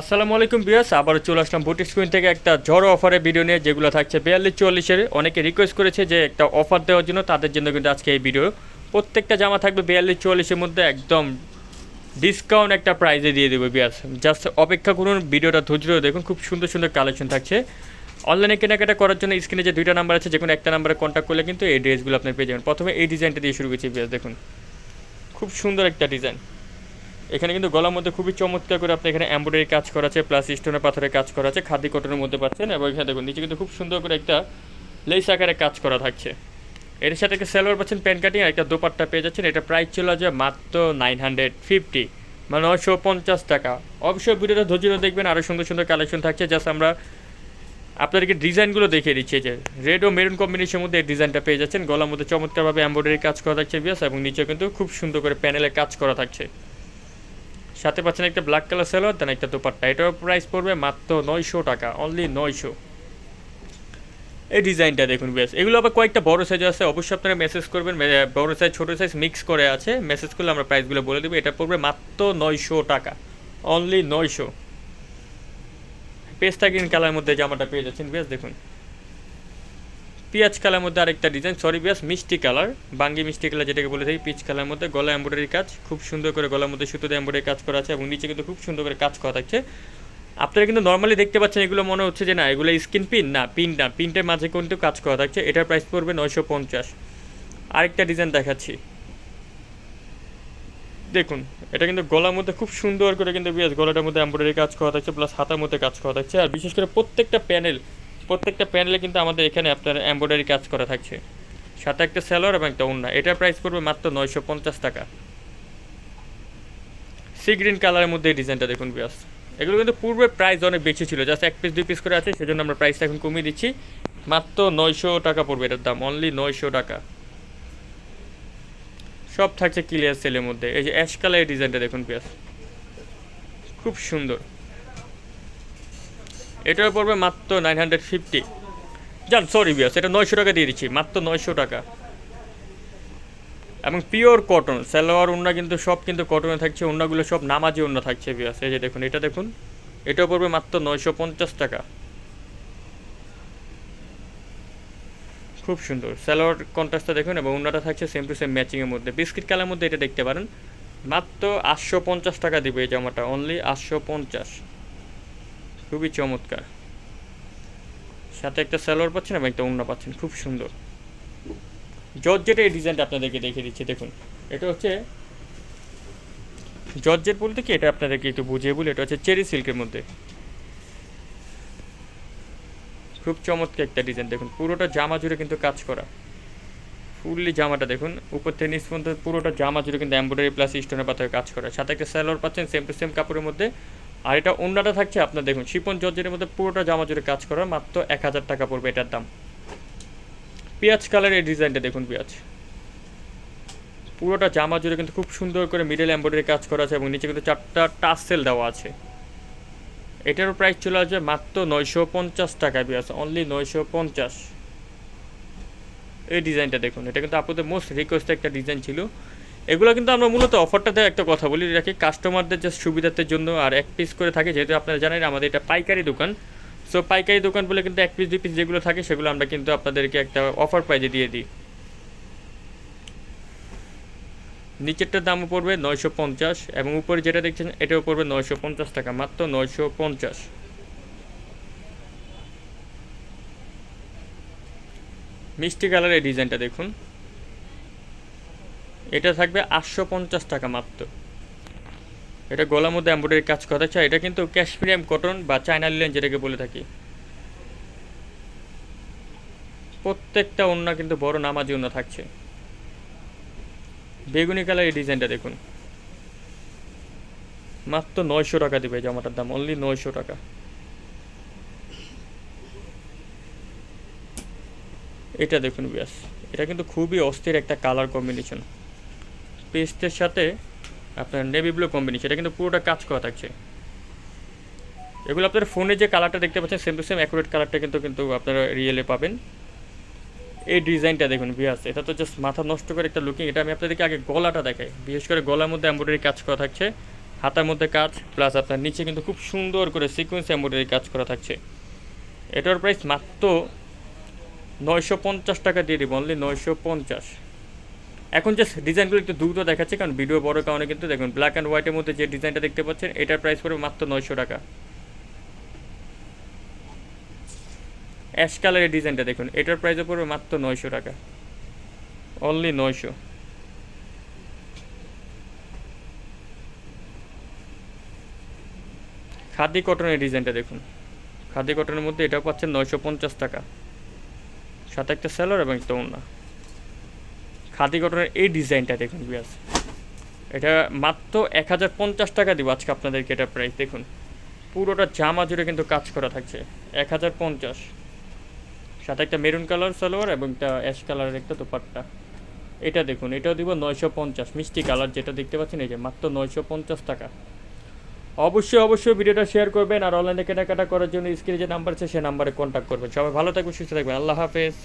আসসালামু আলাইকুম বিয়াস আবার চলে আসলাম বুটিক স্ক্রিন থেকে একটা ঝড় অফারের ভিডিও নিয়ে, যেগুলো থাকছে বিয়াল্লিশ চল্লিশের অনেকে রিকোয়েস্ট করেছে যে একটা অফার দেওয়ার জন্য, তাদের জন্য কিন্তু আজকে এই ভিডিও প্রত্যেকটা জামা থাকবে বিয়াল্লিশ চল্লিশের মধ্যে, একদম ডিসকাউন্ট একটা প্রাইজে দিয়ে দেবো বিয়াস জাস্ট অপেক্ষা করুন, ভিডিওটা ধৈর্য দেখুন, খুব সুন্দর সুন্দর কালেকশন থাকছে। অনলাইনে কেনাকাটা করার জন্য স্ক্রিনে যে দুইটা নাম্বার আছে যে কোনো একটা নাম্বারে কন্ট্যাক্ট করলে কিন্তু এই ড্রেসগুলো আপনি পেয়ে যাবেন। প্রথমে এই ডিজাইনটা দিয়ে শুরু করছি বিয়াস দেখুন। খুব সুন্দর একটা ডিজাইন এখানে কিন্তু গলার মধ্যে খুবই চমৎকার করে আপনি এখানে এমব্রয়ডারি কাজ করা আছে প্লাস স্টোনের পাথরের কাজ করা আছে খাদি কটনের মধ্যে পাচ্ছেন এবং এখানে দেখুন, নিচে কিন্তু খুব সুন্দর করে একটা লেস আকারে কাজ করা থাকছে। এর সাথে একটা সেলোয়ার পাচ্ছেন প্যান্ট কাটিং, আর একটা দোপাট্টা পেয়ে যাচ্ছেন, এটা প্রাইস ছিল যে মাত্র নাইন হান্ড্রেড ফিফটি মানে নয়শো পঞ্চাশ টাকা। অবশ্যই ভিডিওটা ধৈর্য ধরে দেখবেন আরও সুন্দর সুন্দর কালেকশন থাকছে। জাস্ট আমরা আপনাদেরকে ডিজাইনগুলো দেখিয়ে দিচ্ছি যে রেড ও মেরুন কম্বিনেশনের মধ্যে এই ডিজাইনটা পেয়ে যাচ্ছেন। গলার মধ্যে চমৎকারভাবে এমব্রয়ডারি কাজ করা থাকছে বিয়াস এবং নিচে কিন্তু খুব সুন্দর করে প্যানেলে কাজ করা থাকছে। সাথে পাচ্ছেন একটা ব্ল্যাক কালার সেলোয়ার দেন একটা দোপাট্টা। এটার প্রাইস পড়বে মাত্র নয়শো টাকা অনলি নয়শো। এই ডিজাইনটা দেখুন বেশ এগুলো আবার কয়েকটা বড় সাইজ আছে, অবশ্যই আপনারা মেসেজ করবেন। বড় সাইজ ছোটো সাইজ মিক্স করে আছে। মেসেজ করলে আমরা প্রাইসগুলো বলে দেবো। এটা পড়বে মাত্র নয়শো টাকা অনলি নয়শো। পেস্তা গ্রিন কালার মধ্যে জামাটা পেয়ে যাচ্ছেন বেশ দেখুন। পেঁয়াজ কালার মধ্যে আরেকটা ডিজাইন সরি বেশ মিষ্টি কালার বাঙ্গি মিষ্টি কালার যেটাকে বলে থাকি পিচ কালার মধ্যে গলা এমব্রয়ডারি কাজ, খুব সুন্দর করে গলার মধ্যে সুতোতে এমব্রয়ডারি কাজ করা আছে এবং নিচে কিন্তু খুব সুন্দর করে কাজ করা থাকছে। আপনারা কিন্তু নর্মালি দেখতে পাচ্ছেন এগুলো মনে হচ্ছে যে না, এগুলো স্কিন পিন না পিন না। পিনটার মাঝে কিন্তু কাজ করা থাকছে। এটার প্রাইস পড়বে নয়শো পঞ্চাশ। আরেকটা ডিজাইন দেখাচ্ছি। দেখুন, এটা কিন্তু গলার মধ্যে খুব সুন্দর করে কিন্তু বিয়াস গলাটার মধ্যে এমব্রয়ডারি কাজ করা থাকছে প্লাস হাতার মধ্যে কাজ করা থাকছে। আর বিশেষ করে প্রত্যেকটা প্যানেল প্রত্যেকটা প্যানেলে কিন্তু আমাদের এখানে আপনার এমব্রয়ডারি কাজ করা থাকছে। সাথে একটা স্যালোয়ার এবং একটা ওড়না এটার প্রাইস পড়বে মাত্র নয়শো পঞ্চাশ টাকা। সি গ্রিন কালারের মধ্যে এই ডিজাইনটা দেখুন বিয়াস এগুলো কিন্তু পূর্বে প্রাইস অনেক বেশি ছিল। জাস্ট এক পিস দুই পিস করে আছে, সেজন্য আমরা প্রাইসটা এখন কমিয়ে দিচ্ছি। মাত্র নয়শো টাকা পড়বে এটার দাম। অনলি নয়শো টাকা। সব থাকছে ক্লিয়ার সেলের মধ্যে। এই যে অ্যাশ কালারের ডিজাইনটা দেখুন পিয়াস খুব সুন্দর। এটার পড়বে মাত্র নাইন হান্ড্রেড ফিফটি যান সরি বিয়াস এটা নয়শো টাকা দিয়ে দিচ্ছি, মাত্র নয়শো টাকা। এবং পিওর কটন সালোয়ার, উন্না কিন্তু সব কিন্তু কটনে থাকছে, উন্নাগুলো সব নামাজি উন্না থাকছে বিয়াস এই যে দেখুন, এটা দেখুন এটাও পড়বে মাত্র নয়শো পঞ্চাশ টাকা। খুব সুন্দর, সালোয়ার কন্ট্রাস্টটা দেখুন, এবং উন্নাটা থাকছে সেম টু সেম ম্যাচিংয়ের মধ্যে। বিস্কিট কালার মধ্যে এটা দেখতে পারেন, মাত্র আটশো পঞ্চাশ টাকা দিবে এই জামাটা অনলি আটশো পঞ্চাশ। খুবই চমৎকার। সাথে একটা সালোয়ার পাচ্ছেন এবং একটা উন্না পাচ্ছেন, খুব সুন্দর। জর্জেট এই ডিজাইনটা আপনাদেরকে দেখিয়ে দিচ্ছি, দেখুন। এটা হচ্ছে জর্জেট বলতে কি? এটা আপনাদেরকে একটু বুঝিয়ে বলি, এটা হচ্ছে চেরি সিল্কের মধ্যে। খুব চমৎকার একটা ডিজাইন, দেখুন, পুরোটা জামা জুড়ে কিন্তু কাজ করা। ফুললি জামাটা, দেখুন, উপর থেকে নিচ পর্যন্ত পুরোটা জামা জুড়ে কিন্তু এমব্রয়ডারি প্লাস স্টোনের পাথরে কাজ করা। সাথে একটা স্যালোয়ার পাচ্ছেন সেম টু সেম কাপড়ের মধ্যে। আর এটা অন্যটা থাকছে আপনার দেখুন শিপন জর্জের মধ্যে পুরোটা জামা জুড়ে কাজ করা, মাত্র এক হাজার টাকা পড়বে এটার দাম। পেঁয়াজ কালারের ডিজাইনটা দেখুন পেঁয়াজ। পুরোটা জামা জুড়ে কিন্তু খুব সুন্দর করে মিডল এমব্রয়ডারি কাজ করা আছে এবং নিচে কিন্তু চারটা টাসেল দেওয়া আছে। এটারও প্রাইস চলে আসবে মাত্র নয়শো পঞ্চাশ টাকায় পেঁয়াজ অনলি নয়শো পঞ্চাশ। এই ডিজাইনটা দেখুন, এটা কিন্তু আপনাদের মোস্ট রিকোয়েস্ট একটা ডিজাইন ছিল। এগুলো কিন্তু আমরা মূলত অফারটাতে একটা কথা বলি রাখি কাস্টমারদের যে সুবিধার্থের জন্য আর এক পিস করে থাকে, যেহেতু আপনারা জানেন আমাদের এটা পাইকারি দোকান। সো পাইকারি দোকান বলে কিন্তু এক পিস দুই পিস যেগুলো থাকে, সেগুলো আমরা কিন্তু আপনাদেরকে একটা অফার প্রাইজে দিয়ে দিই। নিচেরটার দামও পড়বে নয়শো পঞ্চাশ এবং উপরে যেটা দেখছেন, এটাও পড়বে নয়শো পঞ্চাশ টাকা, মাত্র নয়শো পঞ্চাশ। মিষ্টি কালারের ডিজাইনটা দেখুন। এটা থাকবে আটশো পঞ্চাশ টাকা মাত্র। এটা গলার মধ্যে এম্ব্রয়ডারি কাজ করা আছে এটা কিন্তু ক্যাশমিরিয়াম কটন বা চায়না লিলেন যেটাকে বলে থাকি। প্রত্যেকটা ওন্না কিন্তু বড় নামাজি ওন্না থাকছে। বেগুনি কালার এই ডিজাইনটা দেখুন। মাত্র নয়শো টাকা দেবে জামাটার দাম অনলি নয়শো টাকা। এটা দেখুন ব্যাস, এটা কিন্তু খুবই অস্থির একটা কালার কম্বিনেশন পেস্টের সাথে আপনার নেভি ব্লু কম্বিনেশন এটা কিন্তু পুরোটা কাজ করা থাকছে। এগুলো আপনার ফোনে যে কালারটা দেখতে পাচ্ছেন সেম টু সেম অ্যাকুরেট কালারটা কিন্তু কিন্তু আপনারা রিয়েলে পাবেন। এই ডিজাইনটা দেখুন বিয়াস এটা তো জাস্ট মাথা নষ্ট করে একটা লুকিং এটা আমি আপনাদেরকে আগে গলাটা দেখাই। বিশেষ করে গলার মধ্যে এমব্রয়ডারি কাজ করা থাকছে, হাতার মধ্যে কাজ প্লাস আপনার নিচে কিন্তু খুব সুন্দর করে সিকোয়েন্স এমব্রয়ডারি কাজ করা থাকছে। এটার প্রাইস মাত্র নয়শো পঞ্চাশ টাকা দিয়ে দিব অনলি নয়শো পঞ্চাশ। এখন জাস্ট ডিজাইনগুলো একটু দ্রুত দেখাচ্ছে, কারণ ভিডিও বড় কারণে কিন্তু দেখুন ব্ল্যাক অ্যান্ড হোয়াইটের মধ্যে যে ডিজাইনটা দেখতে পাচ্ছেন, এটার প্রাইস পড়বে মাত্র নয়শো টাকা। অ্যাশ কালারের ডিজাইনটা দেখুন, এটার প্রাইসও পড়বে মাত্র নয়শো টাকা। অনলি নয়শো। খাদি কটনের ডিজাইনটা দেখুন। খাদি কটনের মধ্যে এটাও পাচ্ছেন নয়শো পঞ্চাশ টাকা। সাথে একটা স্যালোর এবং একটা ওড়না খাদি কটনের এই ডিজাইনটা দেখুন বিয়াস এটা মাত্র এক হাজার পঞ্চাশ টাকা দিব আজকে আপনাদেরকে এটা প্রাইস দেখুন। পুরোটা জামা জুড়ে কিন্তু কাজ করা থাকছে, এক হাজার পঞ্চাশ। সাথে একটা মেরুন কালার সালোয়ার এবং একটা অ্যাশ কালারের একটা দোপাট্টা। এটা দেখুন, এটাও দিব নয়শো পঞ্চাশ। মিষ্টি কালার যেটা দেখতে পাচ্ছেন, এই যে মাত্র নয়শো পঞ্চাশ টাকা। অবশ্যই অবশ্যই ভিডিওটা শেয়ার করবেন আর অনলাইনে কেনাকাটা করার জন্য স্ক্রিনে যে নাম্বার আছে সেই নাম্বারে কন্ট্যাক্ট করবেন। সবাই ভালো থাকবেন, সুস্থ থাকবেন। আল্লাহ হাফেজ।